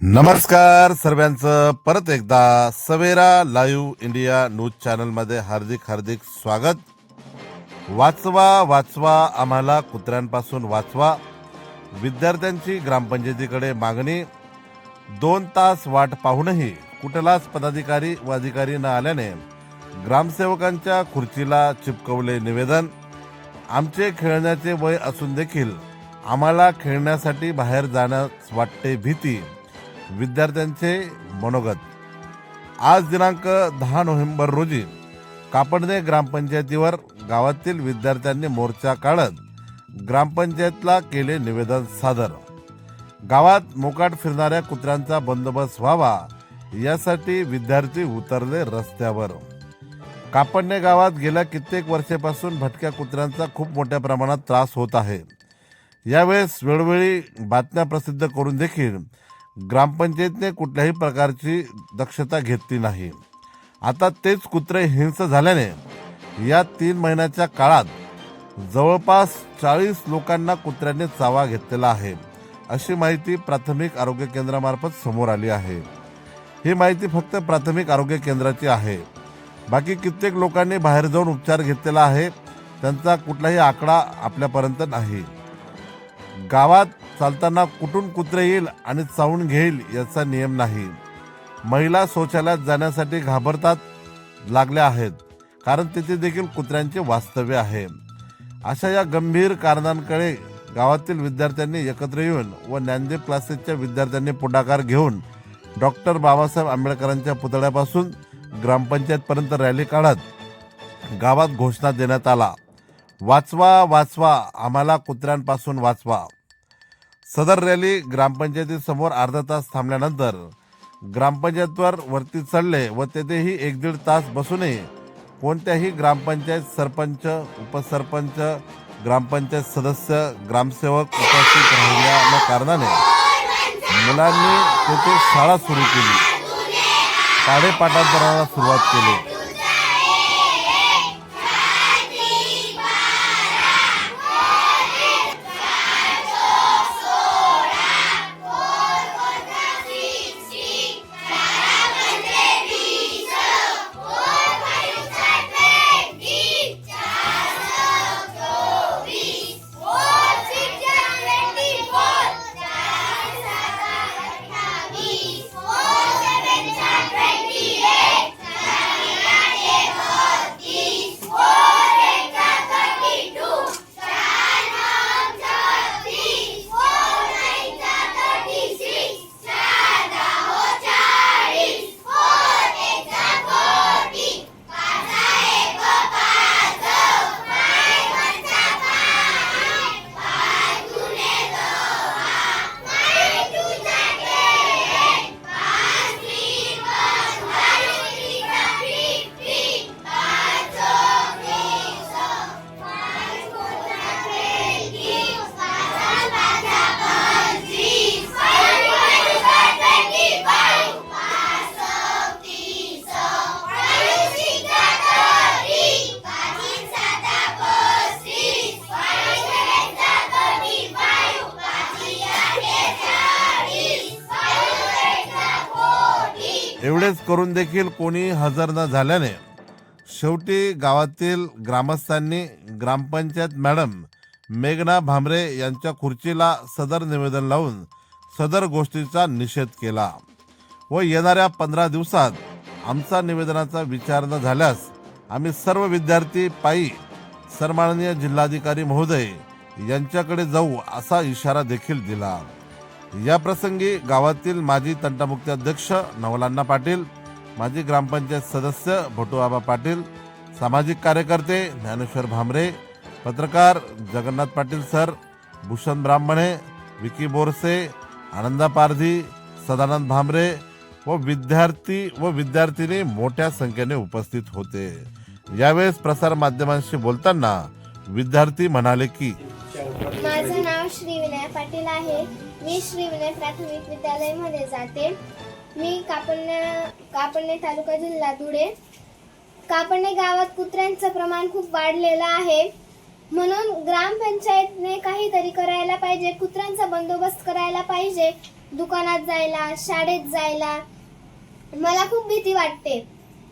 नमस्कार सर्वांचं. परत एकदा सवेरा लाईव्ह इंडिया न्यूज चॅनलमध्ये हार्दिक हार्दिक स्वागत. वाचवा वाचवा आम्हाला कुत्र्यांपासून वाचवा. विद्यार्थ्यांची ग्रामपंचायतीकडे मागणी. दोन तास वाट पाहूनही कुठलाच पदाधिकारी व अधिकारी न आल्याने ग्रामसेवकांच्या खुर्चीला चिपकवले निवेदन. आमचे खेळण्याचे वय असून देखील आम्हाला खेळण्यासाठी बाहेर जाण्यास वाटते भीती. विद्यार्थ्यांचे मनोगत. आज दिनांक दहा नोव्हेंबर रोजी कापडणे ग्रामपंचायतीवर गावातील विद्यार्थ्यांनी मोर्चा काढत ग्रामपंचायतला केले निवेदन सादर. गावात मोकाट फिरणाऱ्या कुत्र्यांचा बंदोबस्त व्हावा यासाठी विद्यार्थी उतरले रस्त्यावर. कापडणे गावात गेल्या कित्येक वर्षापासून भटक्या कुत्र्यांचा खूप मोठ्या प्रमाणात त्रास होत आहे. यावेळेस वेळोवेळी बातम्या प्रसिद्ध करून देखील ग्रामपंचायतने कुठल्याही प्रकारची दक्षता घेतली नाही. आता तेच कुत्रे हिंस झाल्याने या तीन महिन्याच्या काळात जवळपास चाळीस लोकांना कुत्र्याने चावा घेतलेला आहे. अशी माहिती प्राथमिक आरोग्य केंद्रामार्फत समोर आली आहे. ही माहिती फक्त प्राथमिक आरोग्य केंद्राची आहे. बाकी कित्येक लोकांनी बाहेर जाऊन उपचार घेतलेला आहे. त्यांचा कुठलाही आकडा आपल्यापर्यंत नाही. गावात चालताना कुठून कुत्रे येईल आणि चावून घेईल याचा नियम नाही. महिला शौचालयात जाण्यासाठी घाबरतात लागल्या आहेत. कारण तिथे देखील कुत्र्यांचे वास्तव्य आहे. अशा या गंभीर कारणांकडे गावातील विद्यार्थ्यांनी एकत्र येऊन व ज्ञानदेव क्लासेसच्या विद्यार्थ्यांनी पुढाकार घेऊन डॉक्टर बाबासाहेब आंबेडकरांच्या पुतळ्यापासून ग्रामपंचायतपर्यंत रॅली काढत गावात घोषणा देण्यात आला. वाचवा वाचवा आम्हाला कुत्र्यांपासून वाचवा. सदर रॅली ग्रामपंचायतीसमोर अर्धा तास थांबल्यानंतर ग्रामपंचायतवर वरती चढले व तेथेही एक दीड तास बसूनही कोणत्याही ग्रामपंचायत सरपंच उपसरपंच ग्रामपंचायत सदस्य ग्रामसेवक उपस्थित राहिल्या कारणाने मुलांनी तेथे शाळा सुरू केली. साडेपाठांतराला सुरुवात केली. एवढेच करून देखील कोणी हजर न झाल्याने शेवटी गावातील ग्रामस्थांनी ग्रामपंचायत मॅडम मेघना भामरे यांच्या खुर्चीला सदर निवेदन लावून सदर गोष्टीचा निषेध केला व येणाऱ्या पंधरा दिवसात आमचा निवेदनाचा विचार न झाल्यास आम्ही सर्व विद्यार्थी पायी सन्माननीय जिल्हाधिकारी महोदय यांच्याकडे जाऊ असा इशारा देखील दिला. या प्रसंगी गावातील माजी तंटामुक्ती अध्यक्ष नवलांना पाटील माजी ग्रामपंचायत सदस्य भोटूबाबा पाटील सामाजिक कार्यकर्ते ज्ञानेश्वर भामरे पत्रकार जगन्नाथ पाटील सर भूषण ब्राह्मणे विकी बोरसे आनंदा पारधी सदानंद भामरे व विद्यार्थी व विद्यार्थिनी मोठ्या संख्येने उपस्थित होते. यावेळेस प्रसार माध्यमांशी बोलताना विद्यार्थी म्हणाले की माझं नाव श्री विनय पाटील आहे. मी श्री विनय प्राथमिक विद्यालयमध्ये जाते. मी कापडणे कापडणे तालुका जिल्हा धुळे. कापडणे गावात कुत्र्यांचं प्रमाण खूप वाढलेलं आहे. म्हणून ग्रामपंचायतने काहीतरी करायला पाहिजे कुत्र्यांचा बंदोबस्त करायला पाहिजे. दुकानात जायला शाळेत जायला मला खूप भीती वाटते.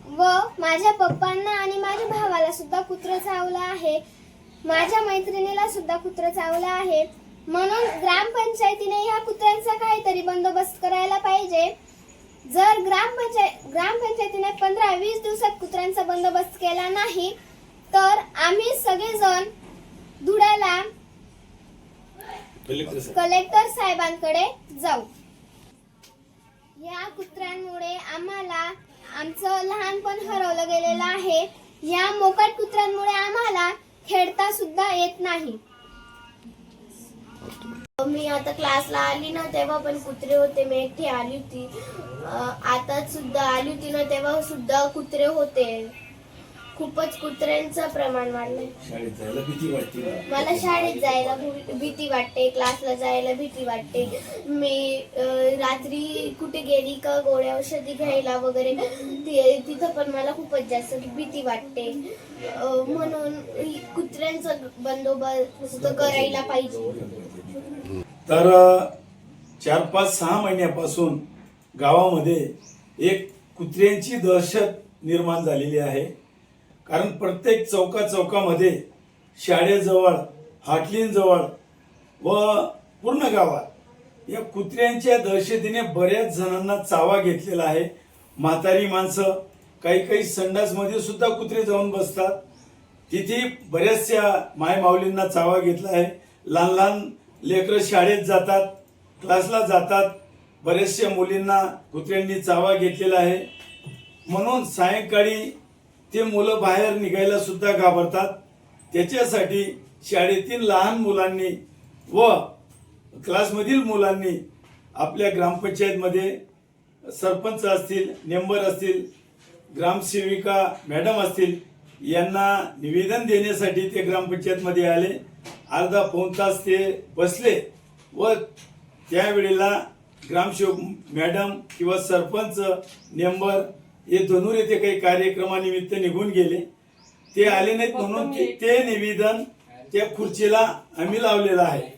व माझ्या पप्पांना आणि माझ्या भावाला सुद्धा कुत्र चावलं आहे. माझ्या मैत्रिणीला सुद्धा कुत्र चावलं आहे. म्हणून ग्रामपंचायतीने ह्या कुत्र्यांचा काहीतरी बंदोबस्त करायला पाहिजे. जर ग्रामपंचायत ग्रामपंचायतीने पंधरा वीस दिवसात कुत्र्यांचा बंदोबस्त केला नाही तर आम्ही सगळेजण धुळ्याला कलेक्टर साहेबांकडे जाऊ. या कुत्र्यांमुळे आम्हाला आमचं लहानपण हरवलं गेलेलं आहे. या मोकाट कुत्र्यांमुळे आम्हाला खेळता सुद्धा येत नाही. मी आता क्लासला आली ना तेव्हा पण कुत्रे होते मी एकटी आली होती. आता सुद्धा आली होती ना तेव्हा सुद्धा कुत्रे होते. खूपच कुत्र्यांचं प्रमाण वाढलंय. मला शाळेत जायला भीती वाटते क्लासला जायला भीती वाटते. मी रात्री कुठे गेली का गोळ्या औषधी घ्यायला वगैरे ति- तिथं पण मला खूपच जास्त भीती वाटते. म्हणून कुत्र्यांचा बंदोबस्त करायला पाहिजे. तर चार पाच सहा महिन्यापासून गावामध्ये एक कुत्र्यांची दहशत निर्माण झालेली आहे. कारण प्रत्येक चौका चौकामध्ये शाळेजवळ हाटलींजवळ व पूर्ण गावात या कुत्र्यांच्या दहशतीने बऱ्याच जणांना चावा घेतलेला आहे. म्हातारी माणसं काही काही संडासमध्ये सुद्धा कुत्रे जाऊन बसतात. तिथे बऱ्याचशा मायमाऊलींना चावा घेतला आहे. लहान लहान लेकरं शाळेत जातात क्लासला जातात. बऱ्याचशा मुलींना कुत्र्यांनी चावा घेतलेला आहे. म्हणून सायंकाळी ते मुलं बाहेर निघायला सुद्धा घाबरतात. त्याच्यासाठी शाळेतील लहान मुलांनी व क्लासमधील मुलांनी आपल्या ग्रामपंचायतमध्ये सरपंच असतील मेंबर असतील ग्रामसेविका मॅडम असतील यांना निवेदन देण्यासाठी ते ग्रामपंचायतमध्ये आले. अर्धा पाऊण तास ते बसले व त्यावेळेला ग्रामसेवक मॅडम किंवा सरपंच मेंबर हे धनुर येथे काही कार्यक्रमानिमित्त निघून गेले. ते आले नाहीत म्हणून ते निवेदन त्या खुर्चीला आम्ही लावलेलं आहे.